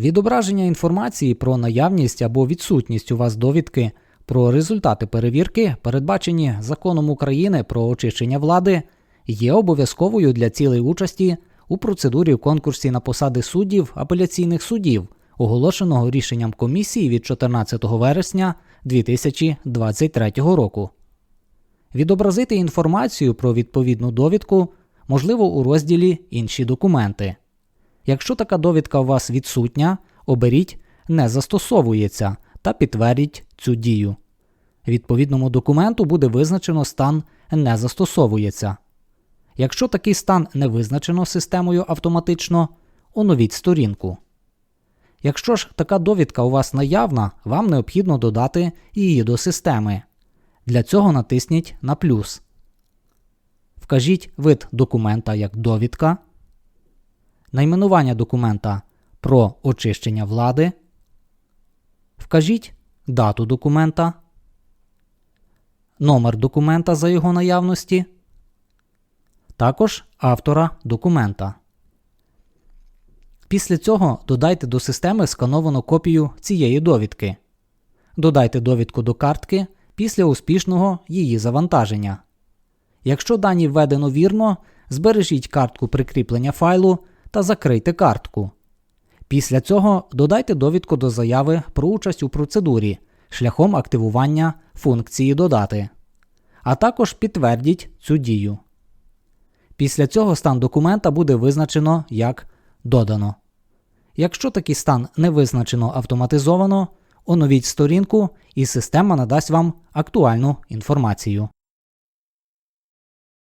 Відображення інформації про наявність або відсутність у вас довідки про результати перевірки, передбачені законом України про очищення влади, є обов'язковою для цілей участі у процедурі конкурсі на посади суддів апеляційних судів, оголошеного рішенням комісії від 14 вересня 2023 року. Відобразити інформацію про відповідну довідку можливо у розділі Інші документи. Якщо така довідка у вас відсутня, оберіть Не застосовується та підтвердіть цю дію. Відповідному документу буде визначено стан Не застосовується. Якщо такий стан не визначено системою автоматично, оновіть сторінку. Якщо ж така довідка у вас наявна, вам необхідно додати її до системи. Для цього натисніть на плюс. Вкажіть вид документа як довідка, найменування документа про очищення влади, вкажіть дату документа, номер документа за його наявності, також автора документа. Після цього додайте до системи скановану копію цієї довідки. Додайте довідку до картки після успішного її завантаження. Якщо дані введено вірно, збережіть картку прикріплення файлу та закрийте картку. Після цього додайте довідку до заяви про участь у процедурі шляхом активування функції Додати, а також підтвердіть цю дію. Після цього стан документа буде визначено як Додано. Якщо такий стан не визначено автоматизовано, оновіть сторінку і система надасть вам актуальну інформацію.